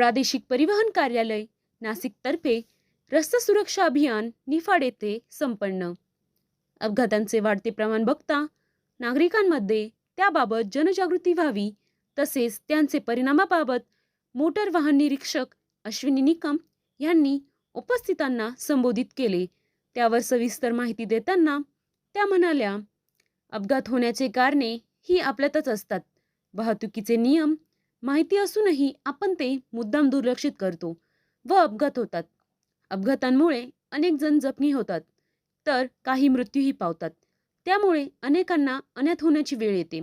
प्रादेशिक परिवहन कार्यालय नाशिकतर्फे रस्ता सुरक्षा अभियान निफाड येथे संपन्न. अपघातांचे वाढते प्रमाण बघता नागरिकांमध्ये त्याबाबत जनजागृती व्हावी तसेच त्यांचे परिणामाबाबत मोटर वाहन निरीक्षक अश्विनी निकम यांनी उपस्थितांना संबोधित केले. त्यावर सविस्तर माहिती देताना त्या म्हणाल्या अपघात होण्याचे कारणे ही आपल्यातच असतात. वाहतुकीचे नियम माहिती असूनही आपण ते मुद्दाम दुर्लक्षित करतो व अपघात होतात. अपघातांमुळे अनेक जण जखमी होतात तर काही मृत्यूही पावतात. त्यामुळे अनेकांना अनाथ होण्याची वेळ येते.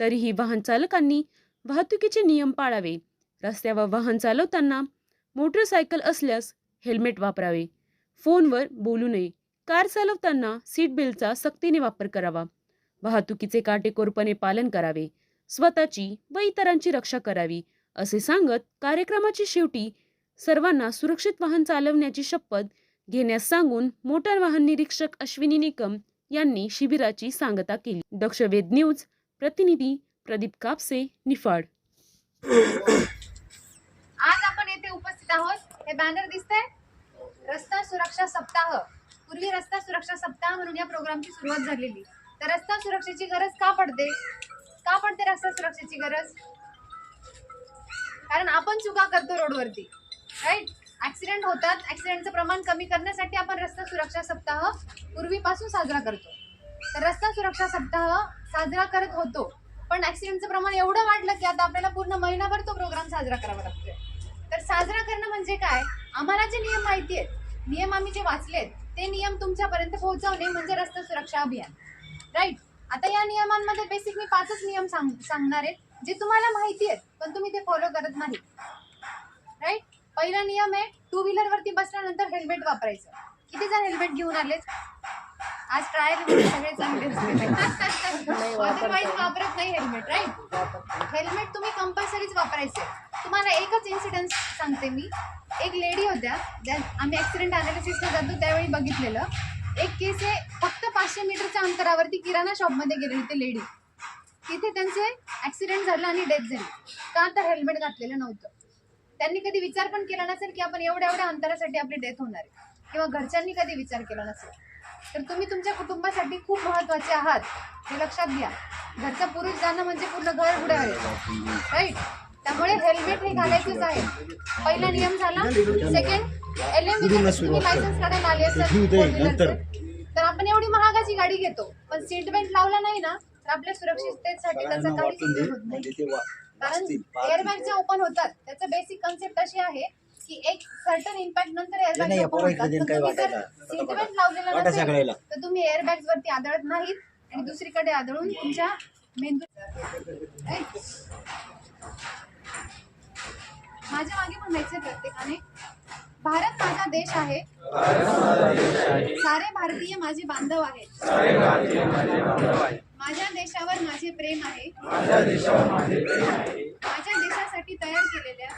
तरीही वाहन चालकांनी वाहतुकीचे नियम पाळावे. रस्त्यावर वाहन चालवताना मोटरसायकल असल्यास हेल्मेट वापरावे. फोनवर बोलू नये. कार चालवताना सीट बेल्टचा सक्तीने वापर करावा. वाहतुकीचे काटेकोरपणे पालन करावे. स्वतःची व इतरांची रक्षा करावी असे सांगत कार्यक्रमाची शेवटी सर्वांना सुरक्षित वाहन चालवण्याची शपथ घेण्यास सांगून मोटार वाहन निरीक्षक अश्विनी निकम यांनी शिबिराची सांगता केली. दक्ष वेद न्यूज प्रतिनिधी प्रदीप कापसे निफाड. आज आपण येथे उपस्थित आहोत. हे बॅनर दिसतंय. रस्ता सुरक्षा सप्ताह. पूर्वी रस्ता सुरक्षा सप्ताह म्हणून या प्रोग्रामची सुरुवात झालेली. तर रस्ता सुरक्षेची गरज का पडते? का पडते रस्ता सुरक्षेची गरज? कारण आपण चुका करतो रोडवरती राईट ऍक्सिडेंट होतात. ऍक्सिडेंटचं प्रमाण कमी करण्यासाठी आपण रस्ता सुरक्षा सप्ताह पूर्वीपासून साजरा करतो. तर रस्ता सुरक्षा सप्ताह साजरा करत होतो. पण ऍक्सिडेंटचं प्रमाण एवढं वाढलं की आता आपल्याला पूर्ण महिनाभर तो प्रोग्राम साजरा करावा लागतोय. तर साजरा करणं म्हणजे काय? आम्हाला जे नियम माहिती आहेत नियम आम्ही जे वाचलेत ते नियम तुमच्यापर्यंत पोहोचवणे म्हणजे रस्ता सुरक्षा अभियान राईट आता या नियमांमध्ये बेसिक मी पाचच नियम सांग सांगणार आहेत जे तुम्हाला माहिती आहेत पण तुम्ही ते फॉलो करत नाही राईट पहिला नियम आहे टू व्हीलर वरती बसल्यानंतर हेल्मेट वापरायचं. किती जण हेल्मेट घेऊन आलेत? आज ट्रायल सगळे चांगले अदरवाईज वापरत. नाही हेल्मेट राईट हेल्मेट तुम्ही कंपल्सरीच वापरायचे. तुम्हाला एकच इन्सिडेंट सांगते मी. एक लेडी होत्या ज्या आम्ही ऍक्सिडेंट अनालिसिसला जातो त्यावेळी बघितलेलं. एक केस आहे फक्त पाचशे मीटरच्या अंतरावरती किराणा शॉपमध्ये गेले ते लेडी तिथे त्यांचे ऍक्सिडेंट झालं आणि डेथ झाली. का तर हेल्मेट घातलेलं नव्हतं. त्यांनी कधी विचार पण केला नसेल की आपण एवढ्या एवढ्या अंतरासाठी आपली डेथ होणार आहे. किंवा घरच्यांनी कधी विचार केला नसेल. तर तुम्ही तुमच्या कुटुंबासाठी खूप महत्त्वाचे आहात. हे लक्षात घ्या. घरचा पुरुष जाणं म्हणजे पूर्ण घर उड्यावर राईट त्यामुळे हेल्मेट हे घालायचंच आहे. पहिला नियम झाला. सेकंड एल एम तुम्ही लायसन्स काढायला आले असेल. तर आपण एवढी महागाची गाडी घेतो. पण सीट बेल्ट लावला नाही ना तर आपल्या सुरक्षिततेसाठी त्याचा काहीच उपयोग होत नाही कारण एअरबॅग जे ओपन होतात. त्याचं बेसिक कन्सेप्ट अशी आहे की एक सर्टन इम्पॅक्ट नंतर एअरबॅग ओपन होतात. कधी तर काही तुम्ही जर वाटायला. सीट बेल्ट लावलेला नसेल. तर तुम्ही एअरबॅग वरती आदळत नाहीत आणि दुसरीकडे आदळून तुमच्या मेंदू माझ्या मागे म्हणायचे प्रत्येकाने. भारत माझा देश आहे. सारे भारतीय माझे बांधव आहेत. माझ्या देशावर माझे प्रेम आहे. माझ्या देशासाठी तयार केलेल्या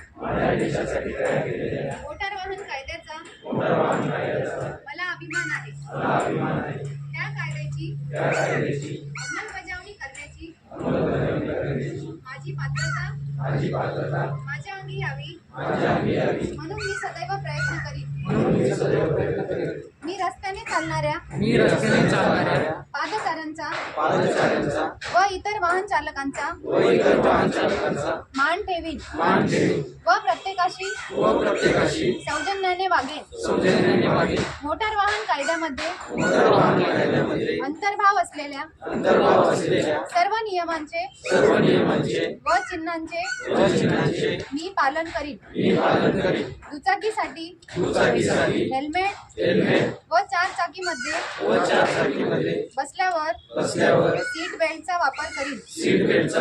मोटार वाहन कायद्याचा मला अभिमान आहे. त्या कायद्याची माझी पात्रता? माझ्या अंगी यावी. म्हणून मी सदैव प्रयत्न करीन. मी रस्त्याने चालणाऱ्या मी रस्त्याने चालणाऱ्या पादचाऱ्यांचा पादचाऱ्यांचा व इतर वाहन चालकांचा व इतर वाहन चालकांचा मान ठेवीन. मान ठेवीन. व प्रत्येकाशी व प्रत्येकाशी सौजन्याने वागेन. सौजन्याने वागेन. मोटार वाहन कायद्यामध्ये मोटार वाहन कायद्यामध्ये अंतर्भाव असलेल्या अंतर्भाव असलेल्या नियमांचे सर्व नियमांचे व चिन्हांचे व चिन्हांचे मी पालन करीन. मी पालन करीन. दुचाकीसाठी दुचाकीसाठी हेल्मेट हेल्मेट व चार चाकीमध्ये व चारचाकीमध्ये बसल्यावर बसल्यावर सीट बेल्टचा वापर करीन. सीट बेल्टचा